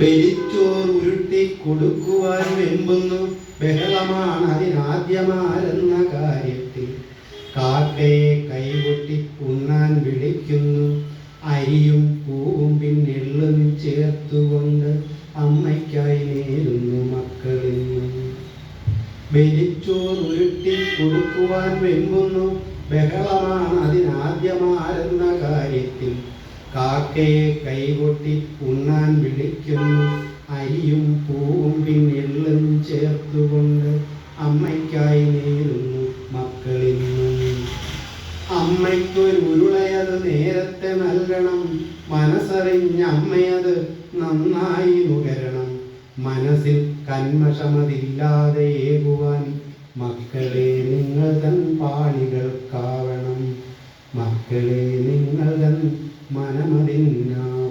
വെലിച്ചോർ ഉരുട്ടി കൊടുക്കുവാൻ വെമ്പുന്നു. ബഹളമാണ് അതിനാദ്യമാരെന്ന കാര്യത്തിൽ. കാക്കയെ കൈകൊട്ടി ഉണ്ണാൻ വിളിക്കുന്നു. അരിയും പൂവും പിന്നെള്ളും ചേർത്തുകൊണ്ട് അമ്മയ്ക്കായി നേരുന്നു മക്കളിന്ന്. വെലിച്ചോർ ഉരുട്ടി കൊടുക്കുവാൻ വെമ്പുന്നു. ബഹളമാണ് അതിനാദ്യമാരെന്ന കാക്കയെ കൈകൊട്ടി ഉണ്ണാൻ വിളിക്കുന്നു. അരിയും പൂവും പിന്നെല്ലും ചേർത്തുകൊണ്ട് അമ്മയ്ക്കായി നേരുന്നു മക്കളിന്ന്. അമ്മയ്ക്കൊരു ഉരുളയത് നേരത്തെ നൽകണം. മനസ്സറിഞ്ഞ അമ്മയത് നന്നായി നുകരണം. മനസ്സിൽ കന്മഷമതില്ലാതെ ഏകുവാൻ മക്കളെ നിങ്ങൾ തൻ പാണികൾക്കാവണം. മക്കളെ നിങ്ങൾ തൻ മനമതിന്നാവണം